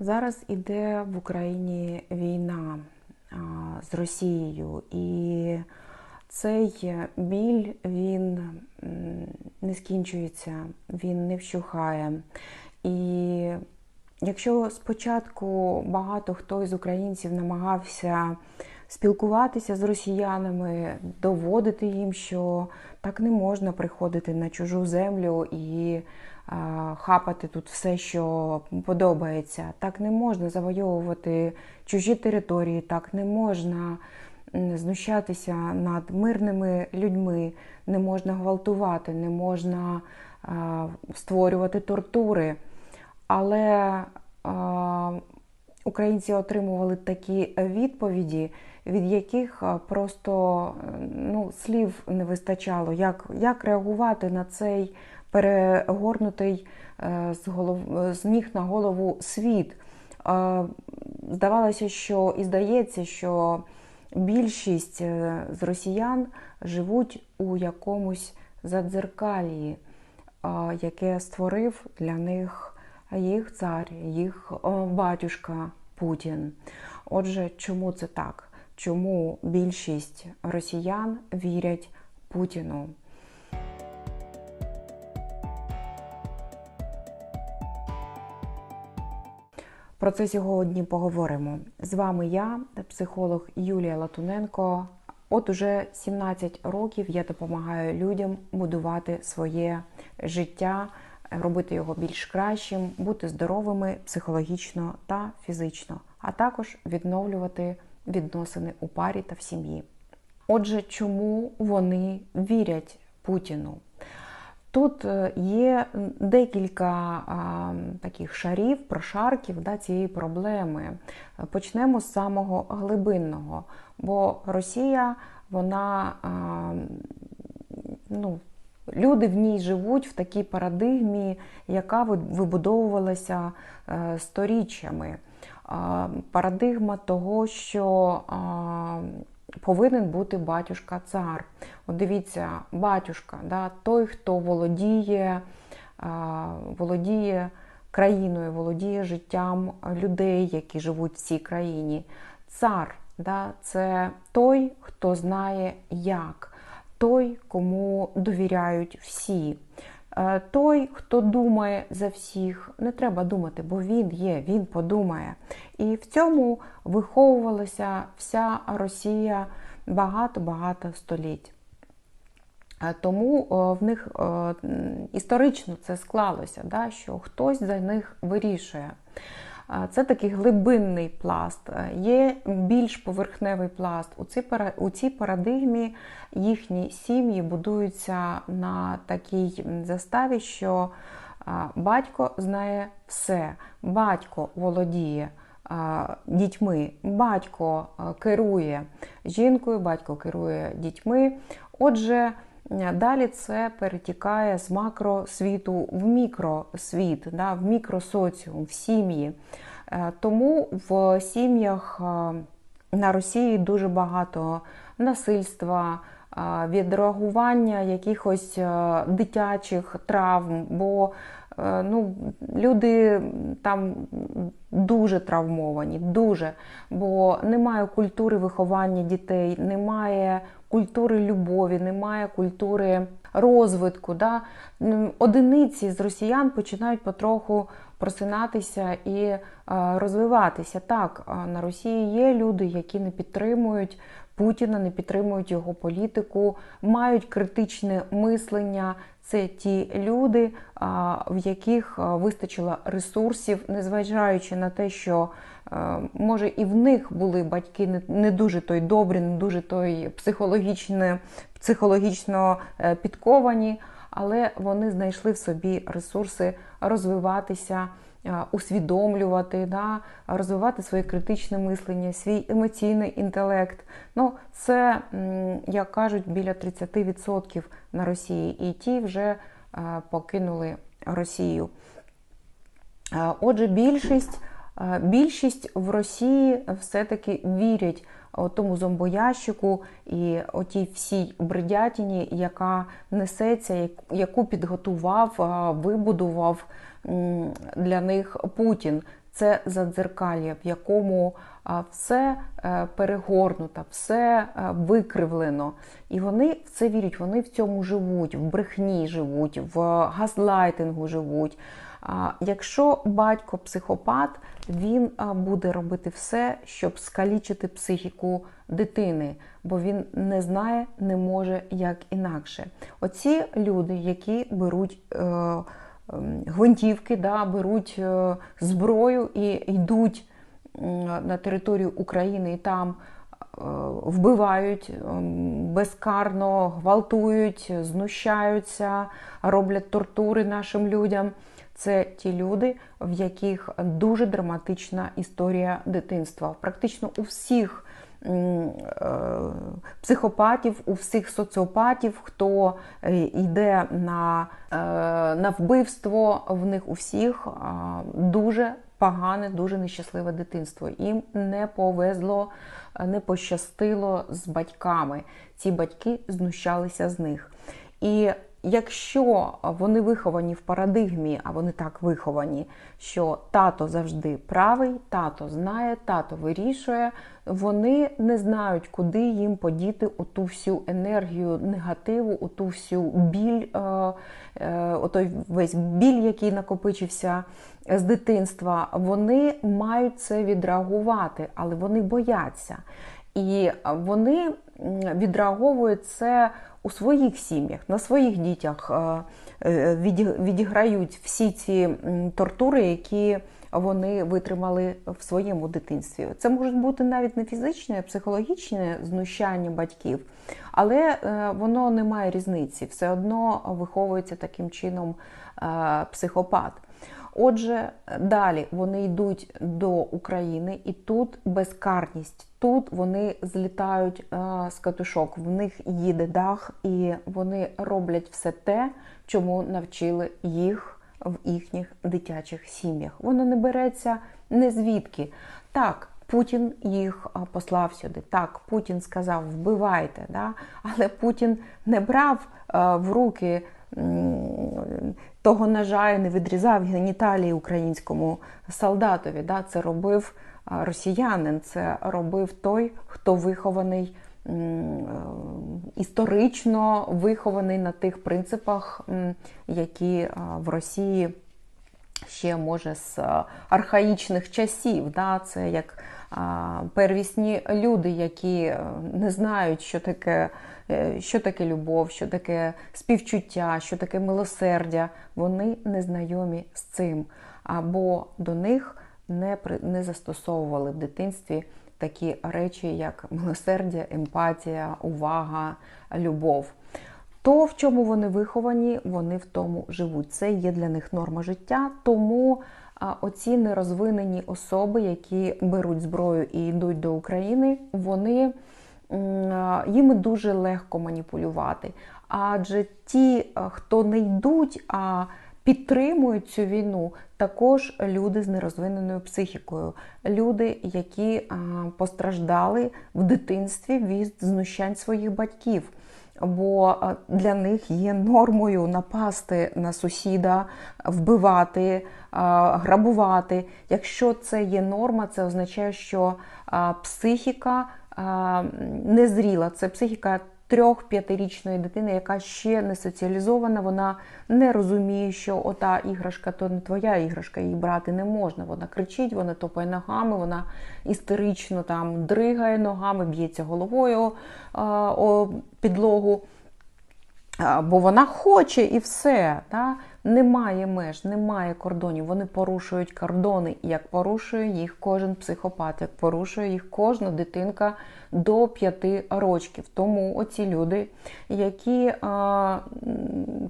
Зараз іде в Україні війна з Росією, і цей біль він не скінчується, він не вщухає. І якщо спочатку багато хто із українців намагався спілкуватися з росіянами, доводити їм, що так не можна приходити на чужу землю і хапати тут все, що подобається. Так не можна завойовувати чужі території, так не можна знущатися над мирними людьми, не можна гвалтувати, не можна створювати тортури. Але українці отримували такі відповіді, від яких просто ну, слів не вистачало, як, як реагувати на цей перегорнутий е, з голов... з ніг на голову світ. Е, здавалося, що і здається, що більшість е, з росіян живуть у якомусь задзеркалії, яке створив для них їх цар, їх батюшка Путін. Отже, чому це так? Чому більшість росіян вірять Путіну? Про це сьогодні поговоримо. З вами я, психолог Юлія Латуненко. От уже 17 років я допомагаю людям будувати своє життя, робити його більш кращим, бути здоровими психологічно та фізично, а також відновлювати відносини у парі та в сім'ї. Отже, чому вони вірять Путіну? Тут е, є декілька таких шарів, прошарків да, цієї проблеми. Почнемо з самого глибинного, бо Росія, вона ну, люди в ній живуть в такій парадигмі, яка вибудовувалася а, сторіччями. Парадигма того, що повинен бути батюшка цар. От дивіться, батюшка, да, той, хто володіє, володіє країною, володіє життям людей, які живуть в цій країні. Цар да, це той, хто знає як, той, кому довіряють всі. Е, той, хто думає за всіх, не треба думати, бо він є, він подумає. І в цьому виховувалася вся Росія багато-багато століть. Е, тому в них е, історично це склалося, да, що хтось за них вирішує. Це такий глибинний пласт, є більш поверхневий пласт. У цій парадигмі їхні сім'ї будуються на такій заставі, що батько знає все, батько володіє дітьми, батько керує жінкою, батько керує дітьми. Отже, Далі це перетікає з макросвіту в мікросвіт, да, в мікросоціум, в сім'ї. Е, тому в сім'ях на Росії дуже багато насильства, відреагування якихось дитячих травм, бо ну, люди там дуже травмовані, дуже, бо немає культури виховання дітей, немає культури любові, немає культури розвитку. Да? Одиниці з росіян починають потроху просинатися і е, розвиватися. Так, на Росії є люди, які не підтримують Путіна, не підтримують його політику, мають критичне мислення. Це ті люди, в яких вистачило ресурсів, незважаючи на те, що може і в них були батьки не дуже той добрі, не дуже той психологічно, психологічно е, підковані, але вони знайшли в собі ресурси розвиватися. Усвідомлювати, да, розвивати своє критичне мислення, свій емоційний інтелект. Ну, Це, як кажуть, біля 30% на Росії. І ті вже покинули Росію. Отже, більшість більшість в Росії все-таки вірять тому зомбоящику і отій всій бредятіні, яка несеться, яку підготував, вибудував для них Путін. це задзеркалья, в якому все е, перегорнуто, все е, викривлено. І вони в це вірять, вони в цьому живуть, в брехні живуть, в газлайтингу живуть. Якщо батько психопат, він буде робити все, щоб скалічити психіку дитини, бо він не знає, не може як інакше. Оці люди, які беруть е, ем, гвинтівки, да, беруть е, зброю і йдуть на територію України і там. Е, вбивають ем, безкарно, гвалтують, знущаються, роблять тортури нашим людям. Це ті люди, в яких дуже драматична історія дитинства. Практично у всіх е, психопатів, у всіх соціопатів, хто е, йде на, е, на вбивство, в них у всіх дуже погане, дуже нещасливе дитинство. Їм не повезло, не пощастило з батьками. Ці батьки знущалися з них. І Якщо вони виховані в парадигмі, а вони так виховані, що тато завжди правий, тато знає, тато вирішує, вони не знають, куди їм подіти оту всю енергію негативу, оту всю біль, е, е, отой весь біль, який накопичився з дитинства. Вони мають це відреагувати, але вони бояться. І вони відреаговують це у своїх сім'ях, на своїх дітях е, е, відіграють всі ці тортури, які вони витримали в своєму дитинстві. Це можуть бути навіть не фізичне, а психологічне знущання батьків, але е, воно не має різниці. Все одно виховується таким чином психопат. Отже, далі вони йдуть до України, і тут безкарність. Тут вони злітають а, з катушок, в них їде дах, і вони роблять все те, чому навчили їх в їхніх дитячих сім'ях. Воно не береться не звідки. Так, Путін їх послав сюди. Так, Путін сказав, вбивайте, да? але Путін не брав а, в руки того ножа не відрізав геніталії українському солдатові. Да? Це робив росіянин, це робив той, хто вихований. Історично вихований на тих принципах, які в Росії ще може з архаїчних часів. Да? Це як первісні люди, які е, не знають, що таке Е, що таке любов, що таке співчуття, що таке милосердя. Вони не знайомі з цим, або до них не, не застосовували в дитинстві такі речі, як милосердя, емпатія, увага, любов. То, в чому вони виховані, вони в тому живуть. Це є для них норма життя. Тому оці нерозвинені особи, які беруть зброю і йдуть до України, вони їми дуже легко маніпулювати. Адже ті, хто не йдуть, а підтримують цю війну, також люди з нерозвиненою психікою, люди, які постраждали в дитинстві від знущань своїх батьків. Бо для них є нормою напасти на сусіда, вбивати, грабувати. Якщо це є норма, це означає, що психіка незріла. Це психіка трьох-п'ятирічної дитини, яка ще не соціалізована, вона не розуміє, що ота іграшка то не твоя іграшка, її брати не можна. Вона кричить, вона топає ногами, вона істерично там дригає ногами, б'ється головою о підлогу. Бо вона хоче і все. Да? Немає меж, немає кордонів. Вони порушують кордони, як порушує їх кожен психопат, як порушує їх кожна дитинка до п'яти років. Тому оці люди, які а,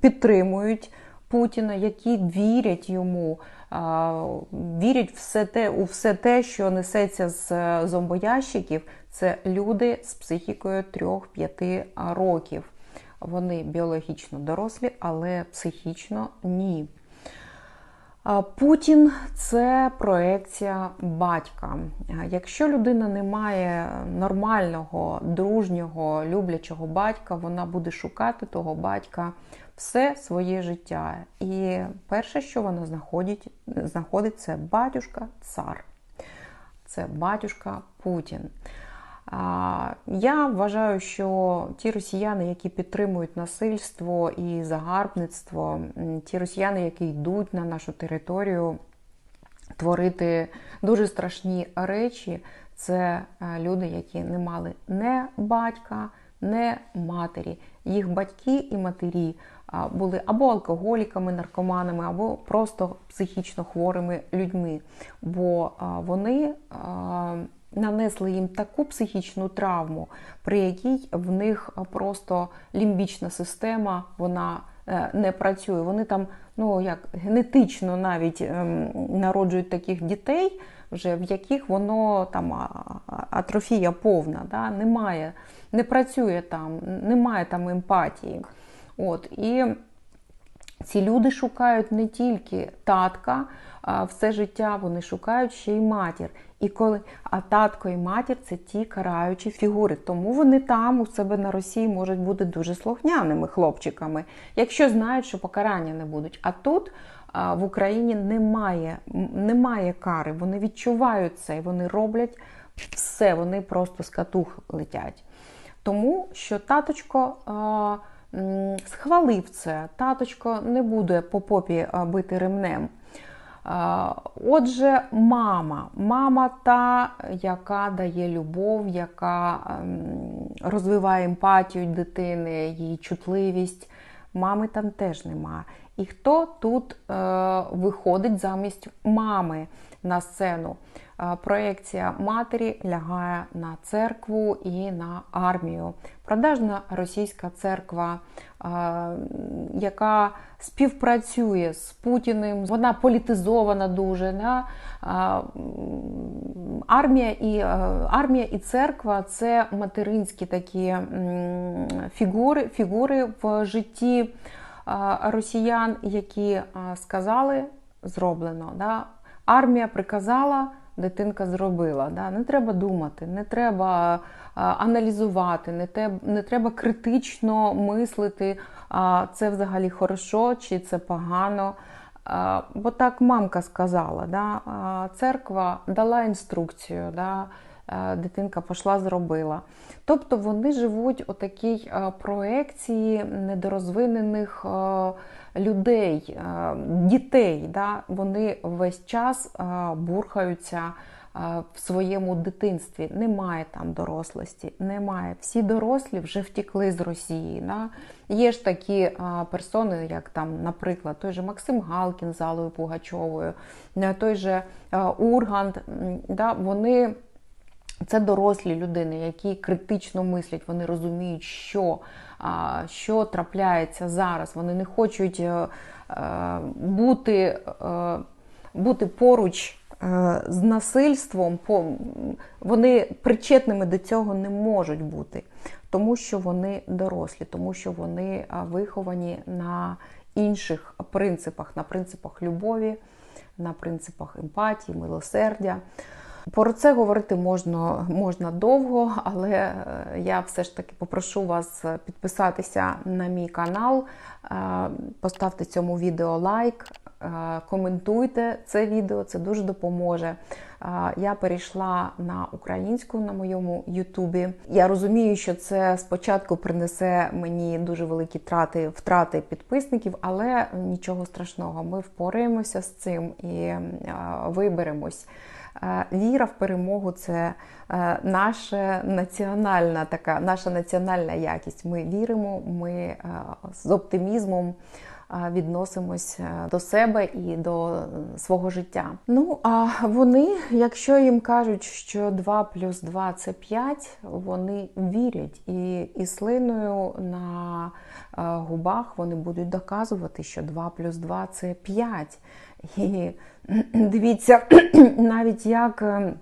підтримують Путіна, які вірять йому, а, вірять все те, у все те, що несеться з зомбоящиків, це люди з психікою 3-5 років. Вони біологічно дорослі, але психічно ні. Путін це проекція батька. Якщо людина не має нормального, дружнього, люблячого батька, вона буде шукати того батька все своє життя. І перше, що вона знаходить, знаходить це батюшка цар. Це батюшка Путін. Я вважаю, що ті росіяни, які підтримують насильство і загарбництво, ті росіяни, які йдуть на нашу територію творити дуже страшні речі, це е, люди, які не мали не батька, не матері. Їх батьки і матері були або алкоголіками, наркоманами, або просто психічно хворими людьми. Бо вони нанесли їм таку психічну травму, при якій в них просто лімбічна система вона е, не працює. Вони там, ну як генетично навіть ем, народжують таких дітей, вже в яких воно там атрофія повна, да? немає, не працює там, немає там емпатії. От, І ці люди шукають не тільки татка, все життя вони шукають ще й матір. І коли а татко і матір це ті караючі фігури. Тому вони там у себе на Росії можуть бути дуже слухняними хлопчиками, якщо знають, що покарання не будуть. А тут а, в Україні немає, немає кари, вони відчувають це і вони роблять все, вони просто з катух летять. Тому що таточко. А, Схвалив це, таточко не буде по попі бити ремнем. Отже, мама, мама та, яка дає любов, яка ем, розвиває емпатію дитини, її чутливість. Мами там теж нема. І хто тут е, виходить замість мами на сцену? Проекція матері лягає на церкву і на армію. Продажна російська церква, яка співпрацює з Путіним, вона політизована дуже. Да? Армія і армія і церква це материнські такі фігури, фігури в житті росіян, які сказали, зроблено. Да? Армія приказала дитинка зробила. Да? Не треба думати, не треба аналізувати, не треба, не треба критично мислити, а це взагалі хорошо чи це погано. Бо так мамка сказала, да? церква дала інструкцію, да? Дитинка пішла, зробила. Тобто вони живуть у такій проекції недорозвинених людей, е, дітей. Да? Вони весь час е, бурхаються е, в своєму дитинстві. Немає там дорослості, немає. Всі дорослі вже втікли з Росії. Да? Є ж такі персони, як там, наприклад, той же Максим Галкін з Алою Пугачовою, той же Ургант. Да? Вони це дорослі людини, які критично мислять, вони розуміють, що що трапляється зараз. Вони не хочуть е, е, бути, е, бути поруч. З насильством вони причетними до цього не можуть бути, тому що вони дорослі, тому що вони виховані на інших принципах, на принципах любові, на принципах емпатії, милосердя. Про це говорити можна можна довго, але е, я все ж таки попрошу вас підписатися на мій канал, е, поставте цьому відео лайк, е, коментуйте це відео, це дуже допоможе. Я перейшла на українську на моєму Ютубі. Я розумію, що це спочатку принесе мені дуже великі трати, втрати підписників, але нічого страшного. Ми впораємося з цим і виберемось. Віра в перемогу це наша національна така, наша національна якість. Ми віримо, ми з оптимізмом. Відносимось до себе і до свого життя. Ну а вони, якщо їм кажуть, що 2 плюс 2 це 5, вони вірять і і слиною на губах вони будуть доказувати, що 2 плюс 2 це 5. І дивіться, навіть як ем,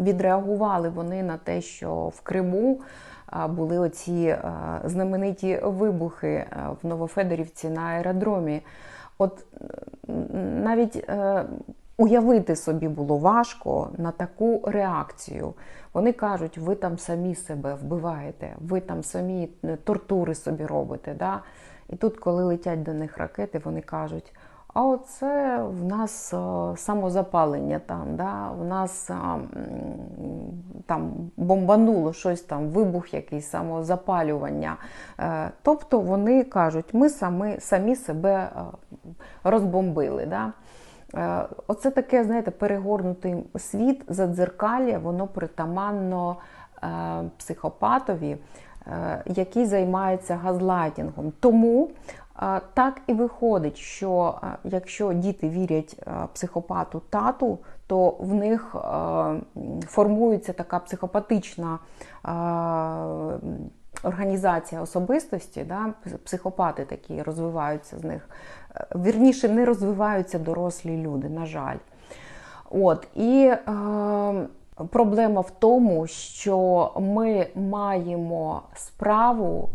відреагували вони на те, що в Криму були оці знамениті вибухи е, в Новофедорівці на аеродромі. От навіть е, уявити собі було важко на таку реакцію. Вони кажуть, ви там самі себе вбиваєте, ви там самі е, тортури собі робите. Да? І тут, коли летять до них ракети, вони кажуть. А оце в нас е, самозапалення там, да? в нас е, там бомбануло щось там, вибух якийсь, самозапалювання. Е, Тобто вони кажуть, ми самі, самі себе розбомбили. Да? Оце таке, знаєте, перегорнутий світ, задзеркалля, воно притаманно психопатові, який займається газлайтінгом. Тому так і виходить, що якщо діти вірять психопату тату, то в них формується така психопатична організація особистості, да, психопати такі розвиваються з них. Е, Вірніше, не розвиваються дорослі люди, на жаль. От, і е, проблема в тому, що ми маємо справу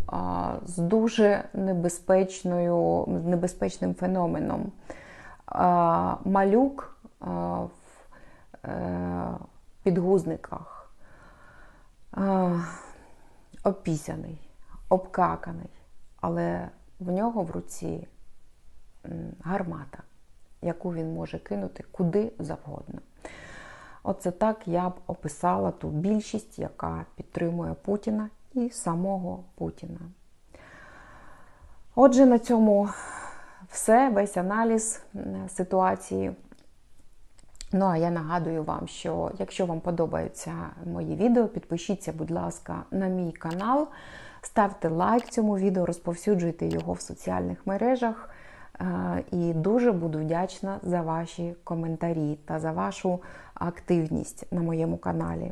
з дуже небезпечною, небезпечним феноменом. Малюк в е, підгузниках. Опісяний, обкаканий, але в нього в руці гармата, яку він може кинути куди завгодно. Оце так я б описала ту більшість, яка підтримує Путіна і самого Путіна. Отже, на цьому все, весь аналіз ситуації. Ну, а я нагадую вам, що якщо вам подобаються мої відео, підпишіться, будь ласка, на мій канал, ставте лайк цьому відео, розповсюджуйте його в соціальних мережах. Е, І дуже буду вдячна за ваші коментарі та за вашу активність на моєму каналі.